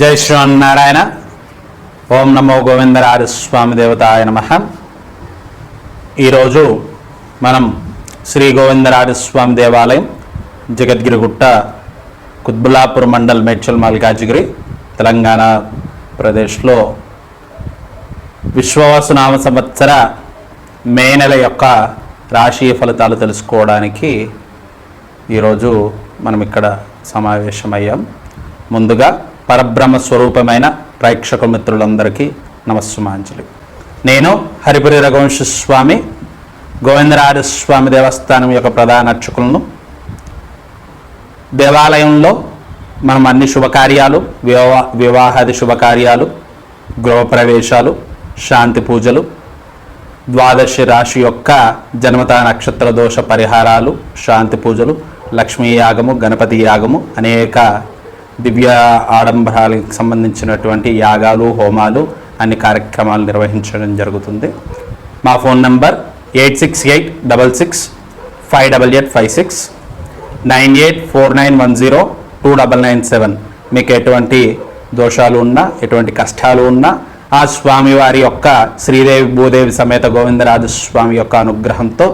జై శ్రీమన్నారాయణ. ఓం నమో గోవిందరాజ స్వామి దేవతాయ నమ. ఈరోజు మనం శ్రీ గోవిందరాజ స్వామి దేవాలయం జగద్గిరిగుట్ట కుత్బులాపూర్ మండల్ మేడ్చల్ మల్కాజిగిరి తెలంగాణ ప్రదేశ్లో విశ్వవాసునామ సంవత్సర మే నెల యొక్క రాశి ఫలితాలు తెలుసుకోవడానికి ఈరోజు మనం ఇక్కడ సమావేశమయ్యాం. ముందుగా పరబ్రహ్మ స్వరూపమైన ప్రేక్షక మిత్రులందరికీ నమస్సుమాంజలి. నేను హరిపురి రఘువంశ స్వామి గోవిందరాజ స్వామి దేవస్థానం యొక్క ప్రధాన అర్చకులను. దేవాలయంలో మనం అన్ని శుభకార్యాలు వివా వివాహాది శుభకార్యాలు గృహప్రవేశాలు శాంతి పూజలు ద్వాదశి రాశి యొక్క జన్మత నక్షత్ర దోష పరిహారాలు శాంతి పూజలు లక్ష్మీ యాగము గణపతి యాగము అనేక దివ్య ఆడంబరాలకు సంబంధించినటువంటి యాగాలు హోమాలు అన్ని కార్యక్రమాలు నిర్వహించడం జరుగుతుంది. మా phone number eight six eight double six five double eight five six nine eight four nine one zero two double nine seven. మీకు ఎటువంటి దోషాలు ఉన్నా ఎటువంటి కష్టాలు ఉన్నా ఆ స్వామివారి యొక్క శ్రీదేవి భూదేవి సమేత గోవిందరాజు స్వామి యొక్క అనుగ్రహంతో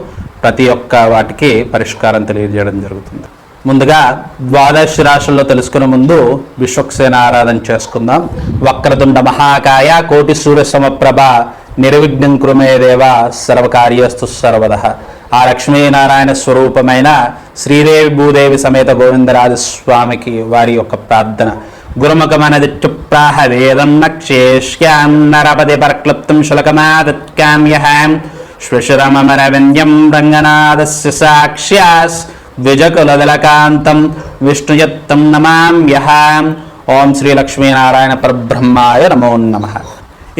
ప్రతి ఒక్క వాటికి పరిష్కారం తెలియజేయడం జరుగుతుంది. ముందుగా ద్వాదశ రాశుల్లో తెలుసుకునే ముందు విశ్వక్సేన ఆరాధన చేసుకుందాం. వక్రతుండ మహాకాయ కోటి సూర్య సమప్రభ నిర్విఘ్నం కృమే దేవ సర్వకార్యస్తు సర్వద. ఆ లక్ష్మీనారాయణ స్వరూపమైన శ్రీదేవి భూదేవి సమేత గోవిందరాజ స్వామికి వారి యొక్క ప్రార్థన. గురుముఖమనది చుప్రాహ వేదం నక్షేష్యాం నరపతి పరక్లుప్తం శులకమాదత్కామ్యహాం శ్వశురమరవింద్యం రంగనాథస్య సాక్ష్యాస్ ద్విజకులదలకాంతం విష్ణుయత్తం నమామ్యహాం ఓం శ్రీ లక్ష్మీనారాయణ పరబ్రహ్మాయ నమో నమ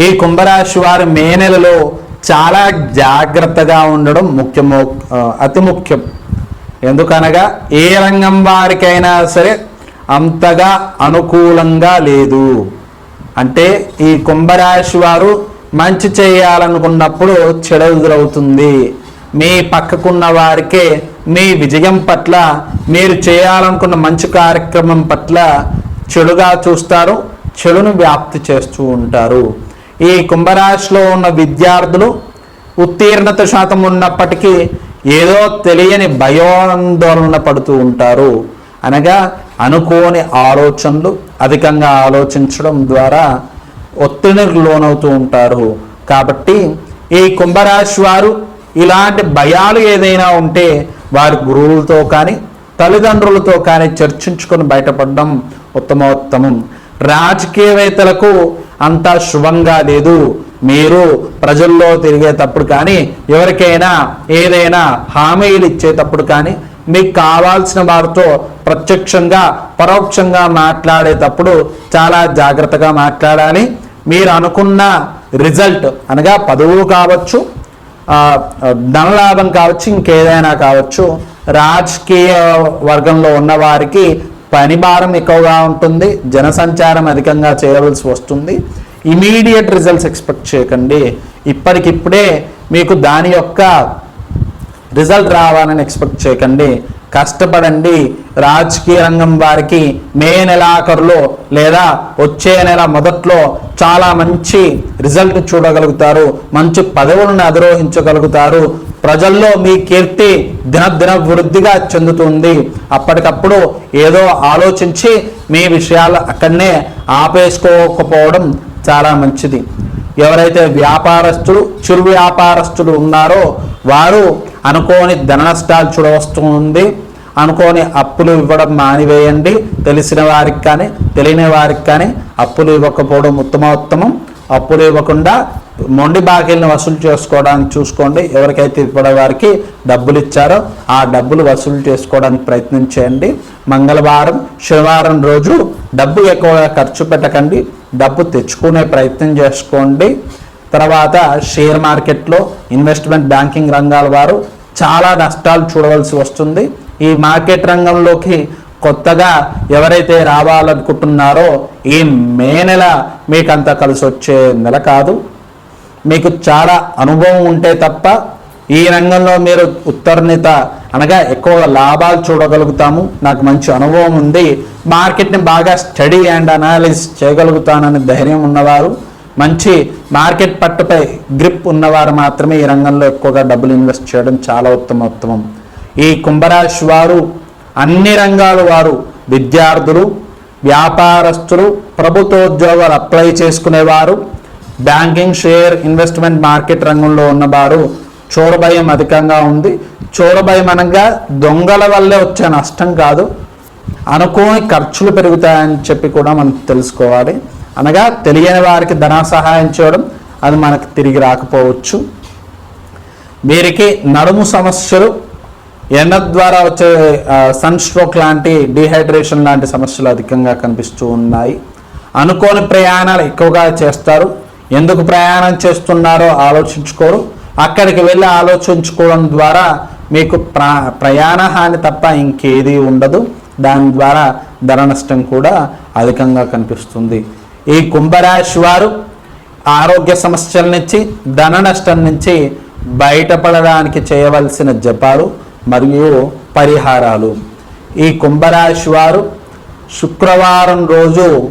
ఈ కుంభరాశి వారు మే నెలలో చాలా జాగ్రత్తగా ఉండడం ముఖ్యము అతి ముఖ్యం. ఎందుకనగా ఏ రంగం వారికైనా సరే అంతగా అనుకూలంగా లేదు. అంటే ఈ కుంభరాశి వారు మంచి చేయాలనుకున్నప్పుడు చెడు ఎదురవుతుంది. మీ పక్కకున్న వారికే మీ విజయం పట్ల మీరు చేయాలనుకున్న మంచి కార్యక్రమం పట్ల చెడుగా చూస్తారు చెడును వ్యాప్తి చేస్తూ ఉంటారు. ఈ కుంభరాశిలో ఉన్న విద్యార్థులు ఉత్తీర్ణత శాతం ఉన్నప్పటికీ ఏదో తెలియని భయోందోళన పడుతూ ఉంటారు. అనగా అనుకోని ఆలోచనలు అధికంగా ఆలోచించడం ద్వారా ఒత్తిడికి లోనవుతూ ఉంటారు. కాబట్టి ఈ కుంభరాశి వారు ఇలాంటి భయాలు ఏదైనా ఉంటే వారి గురువులతో కానీ తల్లిదండ్రులతో కానీ చర్చించుకొని బయటపడడం ఉత్తమోత్తమం. రాజకీయవేత్తలకు అంతా శుభంగా లేదు. మీరు ప్రజల్లో తిరిగేటప్పుడు కానీ ఎవరికైనా ఏదైనా హామీలు ఇచ్చేటప్పుడు కానీ మీకు కావాల్సిన వారితో ప్రత్యక్షంగా పరోక్షంగా మాట్లాడేటప్పుడు చాలా జాగ్రత్తగా మాట్లాడాలి. మీరు అనుకున్న రిజల్ట్ అనగా పదవులు కావచ్చు ధనలాభం కావచ్చు ఇంకేదైనా కావచ్చు రాజకీయ వర్గంలో ఉన్న వారికి పని భారం ఎక్కువగా ఉంటుంది జనసంచారం అధికంగా చేయవలసి వస్తుంది. ఇమీడియట్ రిజల్ట్స్ ఎక్స్పెక్ట్ చేయకండి. ఇప్పటికిప్పుడే మీకు దాని యొక్క రిజల్ట్ రావాలని ఎక్స్పెక్ట్ చేయకండి. కష్టపడండి. రాజకీయ రంగం వారికి మే నెలాఖరులో లేదా వచ్చే నెల మొదట్లో చాలా మంచి రిజల్ట్ చూడగలుగుతారు. మంచి పదవులను అధిరోహించగలుగుతారు. ప్రజల్లో మీ కీర్తి దినదిన వృద్ధిగా చెందుతుంది. అప్పటికప్పుడు ఏదో ఆలోచించి మీ విషయాలు అక్కడనే ఆపేసుకోకపోవడం చాలా మంచిది. ఎవరైతే వ్యాపారస్తులు చిరు వ్యాపారస్తులు ఉన్నారో వారు అనుకోని ధన నష్టాలు చూడవస్తుంది అనుకోని అప్పులు ఇవ్వడం మానివేయండి. తెలిసిన వారికి కానీ తెలియని వారికి కానీ అప్పులు ఇవ్వకపోవడం ఉత్తమోత్తమం. అప్పులు ఇవ్వకుండా మొండి బాకీలను వసూలు చేసుకోవడానికి చూసుకోండి. ఎవరికైతే ఇవ్వడం వారికి డబ్బులు ఇచ్చారో ఆ డబ్బులు వసూలు చేసుకోవడానికి ప్రయత్నం చేయండి. మంగళవారం శనివారం రోజు డబ్బు ఎక్కువగా ఖర్చు పెట్టకండి. డబ్బు తెచ్చుకునే ప్రయత్నం చేసుకోండి. తర్వాత షేర్ మార్కెట్లో ఇన్వెస్ట్మెంట్ బ్యాంకింగ్ రంగాల వారు చాలా నష్టాలు చూడవలసి వస్తుంది. ఈ మార్కెట్ రంగంలోకి కొత్తగా ఎవరైతే రావాలనుకుంటున్నారో ఈ మే నెల మీకు అంత కలిసి వచ్చే నెల కాదు. మీకు చాలా అనుభవం ఉంటే తప్ప ఈ రంగంలో మీరు ఉత్తర్ణిత అనగా ఎక్కువ లాభాలు చూడగలుగుతాము. నాకు మంచి అనుభవం ఉంది. మార్కెట్ని బాగా స్టడీ అండ్ అనాలిసిస్ చేయగలుగుతానని ధైర్యం ఉన్నవారు. మంచి మార్కెట్ పట్టుపై గ్రిప్ ఉన్నవారు మాత్రమే ఈ రంగంలో ఎక్కువగా డబ్బులు ఇన్వెస్ట్ చేయడం చాలా ఉత్తమ ఉత్తమం ఈ కుంభరాశి వారు అన్ని రంగాల వారు విద్యార్థులు వ్యాపారస్తులు ప్రభుత్వోద్యోగాలు అప్లై చేసుకునేవారు బ్యాంకింగ్ షేర్ ఇన్వెస్ట్మెంట్ మార్కెట్ రంగంలో ఉన్నవారు చోరభయం అధికంగా ఉంది. చోరభయం అనగా దొంగల వల్లే వచ్చే నష్టం కాదు. అనుకోని ఖర్చులు పెరుగుతాయని చెప్పి కూడా మనం తెలుసుకోవాలి. అనగా తెలియని వారికి ధన సహాయం చేయడం అది మనకు తిరిగి రాకపోవచ్చు. వీరికి నడుము సమస్యలు ఎండ ద్వారా వచ్చే సన్ స్ట్రోక్ లాంటి డిహైడ్రేషన్ లాంటి సమస్యలు అధికంగా కనిపిస్తూ ఉన్నాయి. అనుకోని ప్రయాణాలు ఎక్కువగా చేస్తారు. ఎందుకు ప్రయాణం చేస్తున్నారో ఆలోచించుకోరు. అక్కడికి వెళ్ళి ఆలోచించుకోవడం ద్వారా మీకు ప్రా ప్రయాణ హాని తప్ప ఇంకేది ఉండదు. దాని ద్వారా ధన నష్టం కూడా అధికంగా కనిపిస్తుంది. ఈ కుంభరాశి వారు ఆరోగ్య సమస్యల నుంచి ధన నష్టం నుంచి బయటపడడానికి చేయవలసిన జపాలు మరియు పరిహారాలు. ఈ కుంభరాశి వారు శుక్రవారం రోజు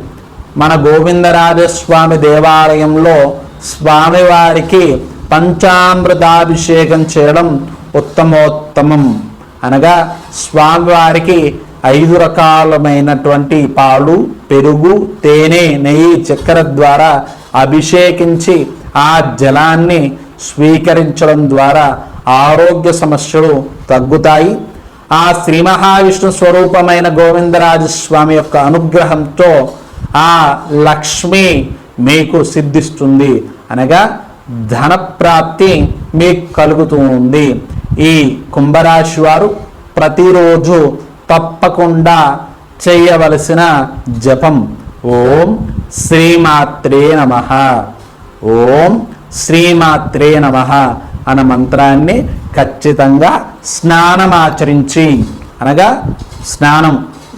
మన గోవిందరాజస్వామి దేవాలయంలో స్వామివారికి పంచామృతాభిషేకం చేయడం ఉత్తమోత్తమం. అనగా స్వామివారికి ఐదు రకాలమైనటువంటి పాలు పెరుగు తేనె నెయ్యి చక్కెర ద్వారా అభిషేకించి ఆ జలాన్ని స్వీకరించడం ద్వారా ఆరోగ్య సమస్యలు తగ్గుతాయి. ఆ శ్రీ మహావిష్ణు స్వరూపమైన గోవిందరాజస్వామి యొక్క అనుగ్రహంతో ఆ లక్ష్మి మీకు సిద్ధిస్తుంది. అనగా ధనప్రాప్తి మీకు కలుగుతూ ఉంది ఈ కుంభరాశి వారు ప్రతిరోజు తప్పకుండా చేయవలసిన జపం. ఓం శ్రీమాత్రే నమ. ఓం శ్రీమాత్రే నమ అన్న మంత్రాన్ని ఖచ్చితంగా స్నానమాచరించి అనగా స్నానం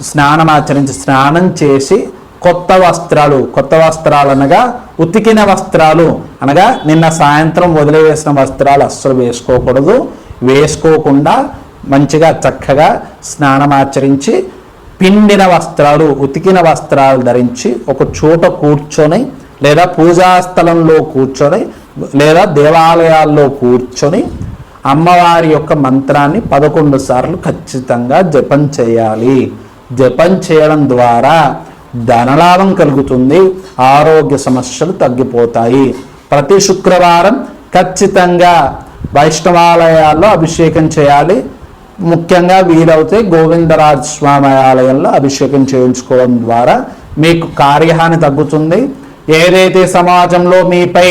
స్నానమాచరించి స్నానం చేసి కొత్త వస్త్రాలు కొత్త వస్త్రాలు అనగా ఉతికిన వస్త్రాలు అనగా నిన్న సాయంత్రం వదిలివేసిన వస్త్రాలు అస్సలు వేసుకోకూడదు. వేసుకోకుండా మంచిగా చక్కగా స్నానమాచరించి పిండిన వస్త్రాలు ఉతికిన వస్త్రాలు ధరించి ఒక చోట కూర్చొని లేదా పూజా స్థలంలో కూర్చొని లేదా దేవాలయాల్లో కూర్చొని అమ్మవారి యొక్క మంత్రాన్ని పదకొండు సార్లు ఖచ్చితంగా జపం చేయాలి. జపం చేయడం ద్వారా ధనలాభం కలుగుతుంది ఆరోగ్య సమస్యలు తగ్గిపోతాయి. ప్రతి శుక్రవారం ఖచ్చితంగా వైష్ణవాలయాల్లో అభిషేకం చేయాలి. ముఖ్యంగా వీలవుతే గోవిందరాజ స్వామి ఆలయంలో అభిషేకం చేయించుకోవడం ద్వారా మీకు కార్యహాని తగ్గుతుంది. ఏదైతే సమాజంలో మీపై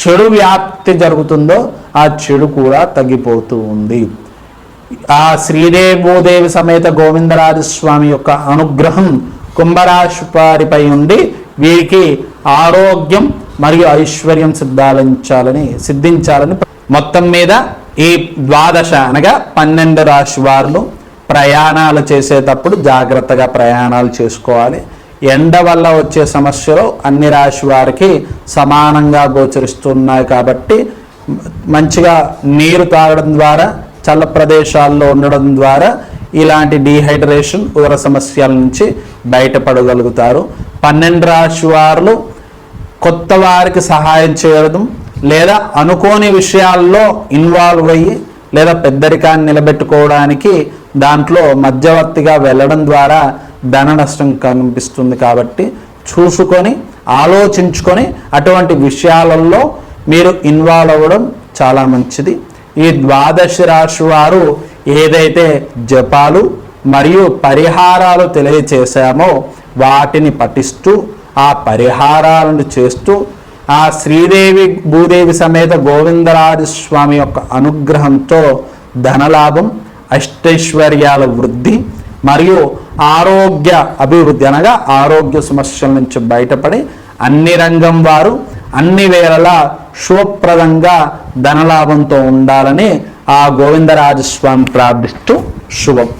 చెడు వ్యాప్తి జరుగుతుందో ఆ చెడు కూడా తగ్గిపోతూ ఉంది. ఆ శ్రీదేవోదేవి సమేత సమేత గోవిందరాజస్వామి యొక్క అనుగ్రహం కుంభరాశి వారిపై ఉండి వీరికి ఆరోగ్యం మరియు ఐశ్వర్యం సిద్ధాలించాలని సిద్ధించాలని మొత్తం మీద ఈ ద్వాదశ అనగా పన్నెండు రాశి వారు ప్రయాణాలు చేసేటప్పుడు జాగ్రత్తగా ప్రయాణాలు చేసుకోవాలి. ఎండ వల్ల వచ్చే సమస్యలు అన్ని రాశి వారికి సమానంగా గోచరిస్తున్నాయి కాబట్టి మంచిగా నీరు తాగడం ద్వారా చల్ల ప్రదేశాల్లో ఉండడం ద్వారా ఇలాంటి డీహైడ్రేషన్ ఉదర సమస్యల నుంచి బయటపడగలుగుతారు. పన్నెండు రాశి వారు కొత్త వారికి సహాయం చేయడం లేదా అనుకోని విషయాల్లో ఇన్వాల్వ్ అయ్యి లేదా పెద్దరికాన్ని నిలబెట్టుకోవడానికి దాంట్లో మధ్యవర్తిగా వెళ్ళడం ద్వారా ధన నష్టం కనిపిస్తుంది కాబట్టి చూసుకొని ఆలోచించుకొని అటువంటి విషయాలలో మీరు ఇన్వాల్వ్ అవ్వడం చాలా మంచిది. ఈ ద్వాదశ రాశి వారు ఏదైతే జపాలు మరియు పరిహారాలు తెలియచేశామో వాటిని పఠిస్తూ ఆ పరిహారాలను చేస్తూ ఆ శ్రీదేవి భూదేవి సమేత గోవిందరాజ స్వామి యొక్క అనుగ్రహంతో ధనలాభం అష్టైశ్వర్యాల వృద్ధి మరియు ఆరోగ్య అభివృద్ధి అనగా ఆరోగ్య సమస్యల నుంచి బయటపడి అన్ని రంగం వారు అన్ని వేళలా శుభప్రదంగా ధనలాభంతో ఉండాలని ఆ గోవిందరాజస్వామి ప్రార్థిస్తూ శుభం.